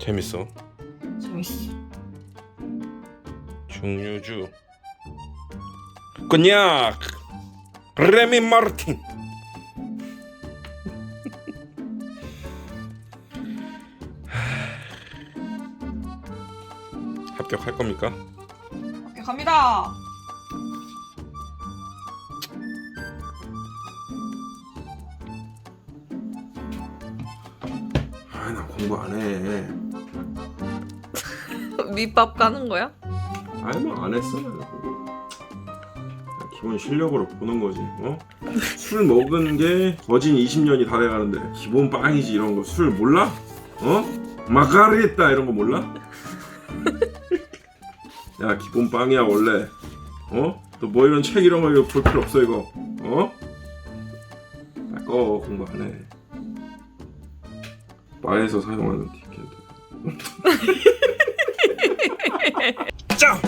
재밌어. 재밌어. 중류주. 레미 마르틴. 합격할 겁니까? 갑니다. 아, 나 공부 안 해. 밑밥 까는 거야? 아니 했어. 나는 공부. 그냥 기본 실력으로 보는 거지. 어? 술 먹은 게 거진 20년이 다 돼가는데 기본 빵이지 이런 거 술 몰라? 어? 마가리타 이런 거 몰라? 야 기본 빵이야 원래. 어? 또 뭐 이런 책 이런 거 이거 볼 필요 없어 이거. 어? 나꺼 공부 안 해. 바에서 사용하는 티켓. 자,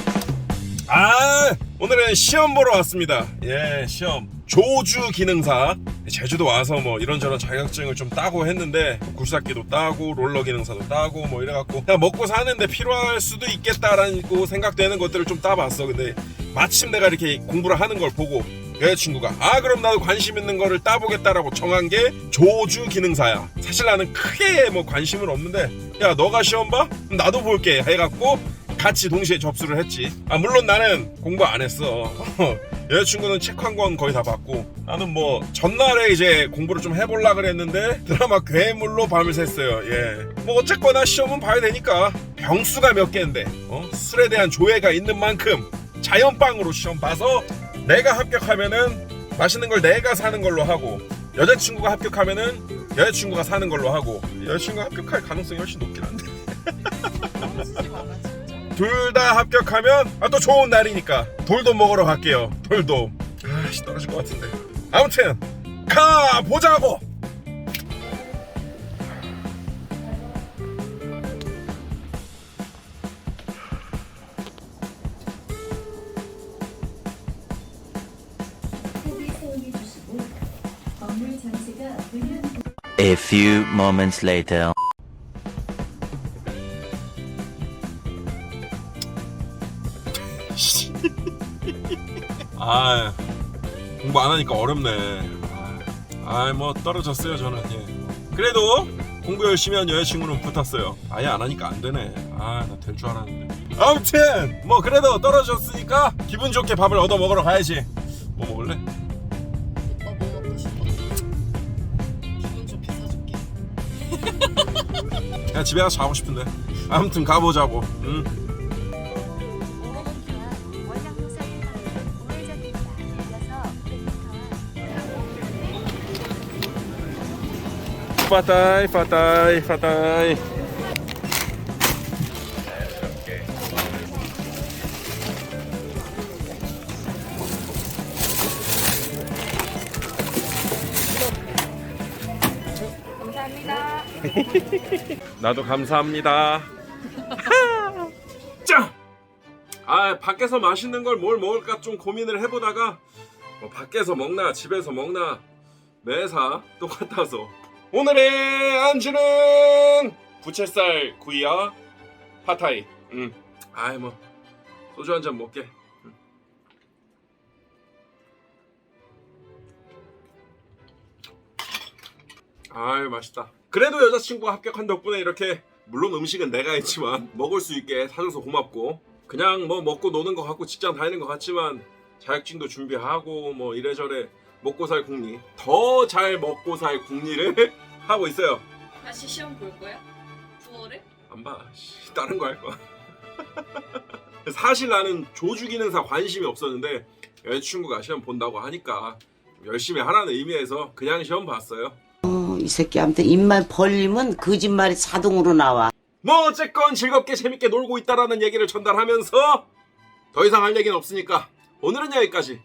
아 오늘은 시험 보러 왔습니다. 예, 시험 조주 기능사 제주도 와서 뭐 이런저런 자격증을 좀 따고 했는데 굴삭기도 따고 롤러 기능사도 따고 뭐 이래갖고 그냥 먹고 사는데 필요할 수도 있겠다라고 생각되는 것들을 좀 따봤어. 근데 마침 내가 이렇게 공부를 하는 걸 보고 여자친구가 아 그럼 나도 관심 있는 거를 따보겠다라고 정한 게 조주 기능사야. 사실 나는 크게 뭐 관심은 없는데 야 너가 시험 봐? 나도 볼게. 해갖고 같이 동시에 접수를 했지. 아 물론 나는 공부 안 했어. 여자친구는 책 한 권 거의 다 봤고 나는 뭐 전날에 이제 공부를 좀 해볼라 그랬는데 드라마 괴물로 밤을 샜어요. 예뭐 어쨌거나 시험은 봐야 되니까 병수가 몇 개인데 어? 술에 대한 조예가 있는 만큼 자연빵으로 시험 봐서 내가 합격하면은 맛있는 걸 내가 사는 걸로 하고 여자친구가 합격하면은 여자친구가 사는 걸로 하고 여자친구가 합격할 가능성이 훨씬 높긴 한데. 둘 다 합격하면 아, 또 좋은 날이니까 돌도 먹으러 갈게요. 돌도 아씨 떨어질 것 같은데. 아무튼 가 보자고 A few moments later. 아 공부 안 하니까 어렵네 아뭐 떨어졌어요 저는 예. 그래도 공부 열심히 한 여자친구는 붙었어요 아예 안 하니까 안 되네 아 나 될 줄 알았는데 아무튼 뭐 그래도 떨어졌으니까 기분 좋게 밥을 얻어 먹으러 가야지 뭐 먹을래? 그냥 집에 가서 자고 싶은데. 아무튼 가보자고. 100m와 파타이 파타이 파타이 나도 감사합니다. 자, 아 밖에서 맛있는 걸 뭘 먹을까 좀 고민을 해보다가 뭐 밖에서 먹나 집에서 먹나 매사 똑같아서 오늘의 안주는 부채살 구이와 파타이. 음, 아이 뭐 소주 한 잔 먹게. 아유 맛있다. 그래도 여자친구가 합격한 덕분에 이렇게 물론 음식은 내가 했지만 먹을 수 있게 사줘서 고맙고 그냥 뭐 먹고 노는 것 같고 직장 다니는 것 같지만 자격증도 준비하고 뭐 이래저래 먹고 살 궁리 더 잘 먹고 살 궁리를 하고 있어요. 다시 시험 볼 거야? 9월에? 안 봐. 씨, 다른 거 할 거야. 사실 나는 조주 기능사 관심이 없었는데 여자친구가 시험 본다고 하니까 열심히 하라는 의미에서 그냥 시험 봤어요. 어, 이 새끼한테 입만 벌리면 거짓말이 자동으로 나와. 뭐 어쨌건 즐겁게 재밌게 놀고 있다라는 얘기를 전달하면서 더 이상 할 얘기는 없으니까 오늘은 여기까지